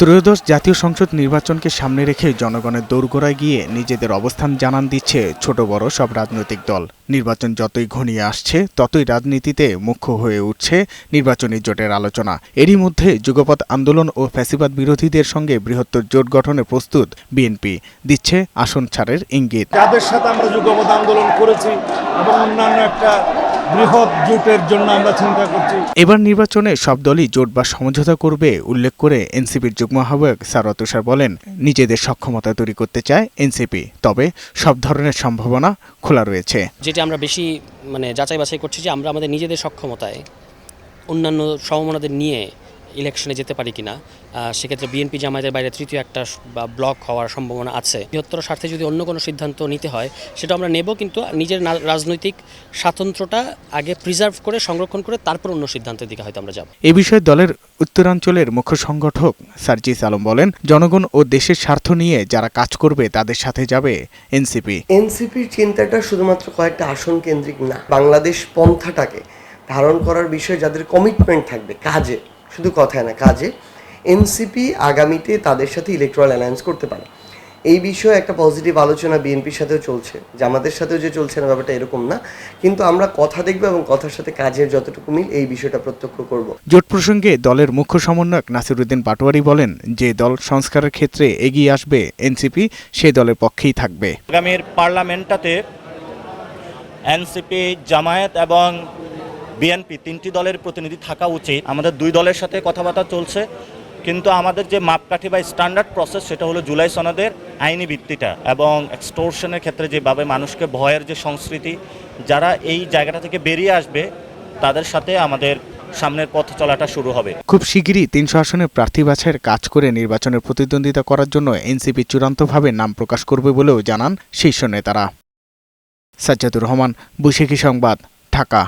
ত্রয়োদশ জাতীয় সংসদ নির্বাচনকে সামনে রেখে জনগণের দৌড়গোড়ায় গিয়ে নিজেদের অবস্থান জানান দিচ্ছে ছোট বড় সব রাজনৈতিক দল। নির্বাচন যতই ঘনিয়ে আসছে, ততই রাজনীতিতে মুখ্য হয়ে উঠছে নির্বাচনী জোটের আলোচনা। এরই মধ্যে যুগপৎ আন্দোলন ও ফ্যাসিবাদ বিরোধীদের সঙ্গে বৃহত্তর জোট গঠনে প্রস্তুত বিএনপি, দিচ্ছে আসন ছাড়ের ইঙ্গিত। যাদের সাথে আমরা যুগপৎ আন্দোলন করেছি এবং অন্যান্য একটা বৃহৎ জোটের জন্য আমরা চিন্তা করছি। এবার নির্বাচনে সব দলই জোট বা সমঝোতা করবে উল্লেখ করে এনসিপির যুগ্ম আহ্বায়ক সারোয়ার তুষার বলেন নিজেদের সক্ষমতা তৈরি করতে চায় এনসিপি তবে সব ধরনের সম্ভাবনা খোলা রয়েছে। যেটি আমরা বেশি মানে যাচাই বাছাই করছি যে আমরা আমাদের নিজেদের সক্ষমতায় অন্যান্য সমমনাদের নিয়ে ইলেকশনে যেতে পারি কিনা সেক্ষেত্রে বিএনপি জামায়াতের বাইরে তৃতীয় একটা বা ব্লক হওয়ার সম্ভাবনা আছে। বৃহত্তর স্বার্থে যদি অন্য কোনো সিদ্ধান্ত নিতে হয় সেটা আমরা নেব কিন্তু নিজের না- রাজনৈতিক স্বাতন্ত্র্যটা আগে প্রিজার্ভ করে সংরক্ষণ করে তারপর অন্য সিদ্ধান্তের দিকে হয়তো আমরা যাব। এ বিষয়ে দলের উত্তরাঞ্চলের মুখ্য সংগঠক সার্জিস আলম বলেন জনগণ ও দেশের স্বার্থ নিয়ে যারা কাজ করবে তাদের সাথে যাবে এনসিপি এনসিপির চিন্তাটা শুধুমাত্র কয়েকটা আসন কেন্দ্রিক না বাংলাদেশ পন্থাটাকে ধারণ করার বিষয়ে যাদের কমিটমেন্ট থাকবে কাজে শুধু কথায় না কাজে। এনসিপি আগামীতে তাদের সাথে ইলেকট্রাল অ্যালায়েন্স করতে পারে। এই বিষয়ে একটা পজিটিভ আলোচনা বিএনপির সাথেও চলছে। জামাতের সাথেও যে চলছে না ব্যাপারটা এরকম না। কিন্তু আমরা কথা দেখব এবং কথার সাথে কাজের যতটুকু মিল এই বিষয়টা প্রত্যক্ষ করব। জোট প্রসঙ্গে দলের মুখ্য সমন্বয়ক নাসিরুদ্দিন পাটোয়ারি বলেন যে দল সংস্কারের ক্ষেত্রে এগিয়ে আসবে এনসিপি সে দলের পক্ষেই থাকবে। আগামীর পার্লামেন্টটাতে এনসিপি জামায়াত এবং বিএনপি তিনটি দলের প্রতিনিধি থাকা উচিত। আমাদের দুই দলের সাথে কথাবার্তা চলছে। কিন্তু আমাদের যে মাপকাঠি বা স্ট্যান্ডার্ড প্রসেস সেটা হলো জুলাই সনদের আইনি ভিত্তিটা এবং এক্সটোরশনের ক্ষেত্রে যেভাবে মানুষকে ভয়ের যে সংস্কৃতি, যারা এই জায়গাটা থেকে বেরিয়ে আসবে, তাদের সাথে আমাদের সামনের পথ চলাটা শুরু হবে। খুব শিগগিরই তিনশো আসনের প্রার্থী বাছাইয়ের কাজ করে নির্বাচনের প্রতিদ্বন্দ্বিতা করার জন্য এনসিপি চূড়ান্তভাবে নাম প্রকাশ করবে বলেও জানান শীর্ষ নেতারা। সাজ্জাদুর রহমান, বৈশাখী সংবাদ, ঢাকা।